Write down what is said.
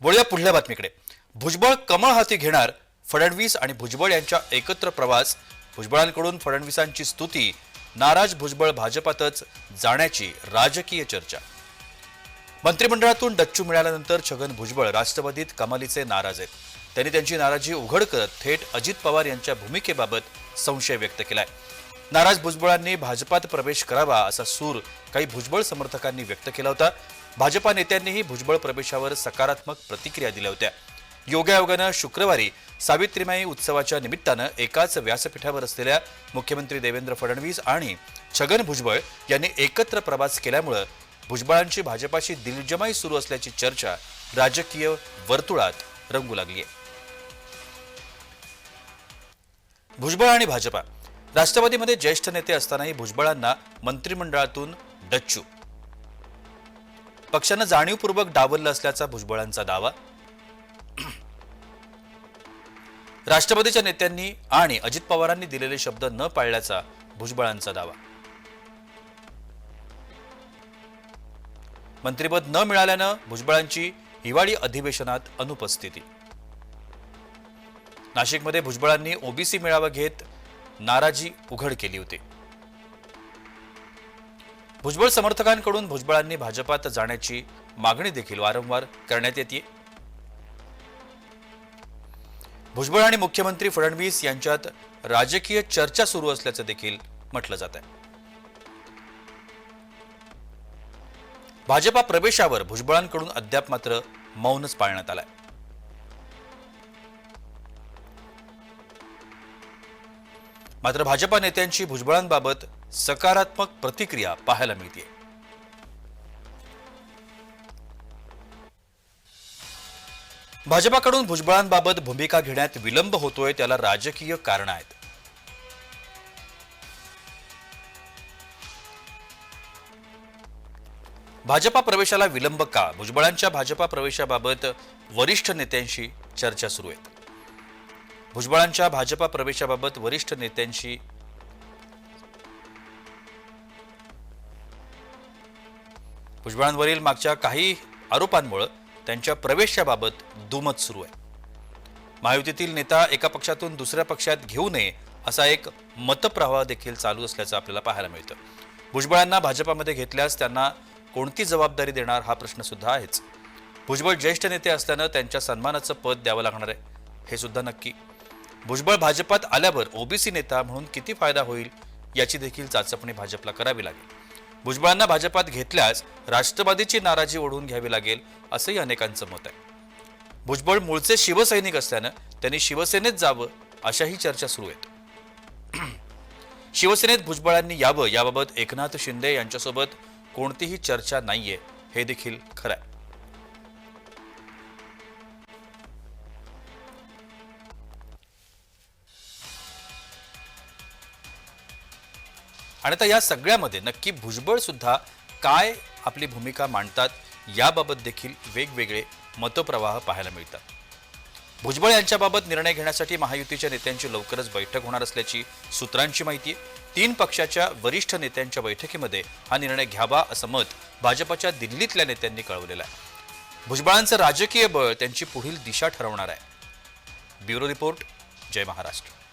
वळूया पुढल्या बातमीकडे. भुजबळ कमळ हाती घेणार फडणवीस आणि भुजबळ यांच्या एकत्र प्रवास. भुजबळांकडून फडणवीसांची स्तुती नाराज भुजबळ भाजपातच जाण्याची राजकीय चर्चा. मंत्रिमंडळातून डच्चू मिळाल्यानंतर छगन भुजबळ राष्ट्रवादीत कमालीचे नाराज आहेत. त्यांनी त्यांची नाराजी उघड करत थेट अजित पवार यांच्या भूमिकेबाबत संशय व्यक्त केलाय. नाराज भुजबळांनी भाजपात प्रवेश करावा असा सूर काही भुजबळ समर्थकांनी व्यक्त केला होता. भाजपा नेत्यांनीही भुजबळ प्रवेशावर सकारात्मक प्रतिक्रिया दिल्या होत्या. योगायोगानं शुक्रवारी सावित्रीमाई उत्सवाच्या निमित्तानं एकाच व्यासपीठावर असलेल्या मुख्यमंत्री देवेंद्र फडणवीस आणि छगन भुजबळ यांनी एकत्र प्रवास केल्यामुळं भुजबळांची भाजपाशी दिलजमाई सुरू असल्याची चर्चा राजकीय वर्तुळात रंगू लागली आहे. भुजबळ आणि भाजपा राष्ट्रवादीमध्ये ज्येष्ठ नेते असतानाही भुजबळांना मंत्रिमंडळातून डच्चू पक्षानं जाणीवपूर्वक डावललं असल्याचा भुजबळांचा दावा. राष्ट्रवादीच्या नेत्यांनी आणि अजित पवारांनी दिलेले शब्द न पाळल्याचा भुजबळांचा दावा. मंत्रिपद न मिळाल्यानं भुजबळांची हिवाळी अधिवेशनात अनुपस्थिती. नाशिकमध्ये भुजबळांनी ओबीसी मेळावा घेत नाराजी उघड केली होती. भुजबळ समर्थकांकडून भुजबळांनी भाजपात जाण्याची मागणी देखील वारंवार करण्यात येते भुजबळ आणि मुख्यमंत्री फडणवीस यांच्यात राजकीय चर्चा सुरू असल्याचं देखील म्हटलं जात आहे भाजपा प्रवेशावर भुजबळांकडून अद्याप मात्र मौनच पाळण्यात आलाय. मात्र भाजपा नेत्यांची भुजबळांबाबत सकारात्मक प्रतिक्रिया पाहायला मिळते भाजपाकडून भुजबळांबाबत भूमिका घेण्यात विलंब होतोय त्याला राजकीय कारण आहेत. भाजपा प्रवेशाला विलंब का? भुजबळांच्या भाजपा प्रवेशाबाबत वरिष्ठ नेत्यांशी चर्चा सुरू आहेत. भुजबळांच्या भाजपा प्रवेशाबाबत वरिष्ठ नेत्यांशी भुजबळांवरील मागच्या काही आरोपांमुळे त्यांच्या प्रवेशाबाबत दुमत सुरू आहे. महायुतीतील नेता एका पक्षातून दुसऱ्या पक्षात घेऊ नये असा एक मतप्रवाह देखील चालू असल्याचं आपल्याला पाहायला मिळतं. भुजबळांना भाजपामध्ये घेतल्यास त्यांना कोणती जबाबदारी देणार हा प्रश्न सुद्धा आहेच. भुजबळ ज्येष्ठ नेते असल्यानं त्यांच्या सन्मानाचं पद द्यावं लागणार आहे. हे सुद्धा नक्की भुजबळ भाजपात आल्यावर ओबीसी नेता म्हणून किती फायदा होईल याची देखील चाचपणी भाजपला करावी लागेल. भुजबळांना भाजपात घेतल्यास राष्ट्रवादीची नाराजी ओढून घ्यावी लागेल असंही अनेकांचं मत आहे. भुजबळ मूळचे शिवसैनिक असल्यानं त्यांनी शिवसेनेत जावं अशाही चर्चा सुरू आहेत. शिवसेनेत भुजबळांनी यावं याबाबत एकनाथ शिंदे यांच्यासोबत कोणतीही चर्चा नाहीये हे देखील खरं आहे. आणि आता या सगळ्यामध्ये नक्की भुजबळ सुद्धा काय आपली भूमिका मांडतात याबाबत देखील वेगवेगळे मतप्रवाह पाहायला मिळतात. भुजबळ यांच्याबाबत निर्णय घेण्यासाठी महायुतीच्या नेत्यांची लवकरच बैठक होणार असल्याची सूत्रांची माहिती आहे. तीन पक्षाच्या वरिष्ठ नेत्यांच्या बैठकीमध्ये हा निर्णय घ्यावा असं मत भाजपच्या दिल्लीतल्या नेत्यांनी कळवलेलं आहे. भुजबळांचं राजकीय बळ त्यांची पुढील दिशा ठरवणार आहे. ब्युरो रिपोर्ट जय महाराष्ट्र.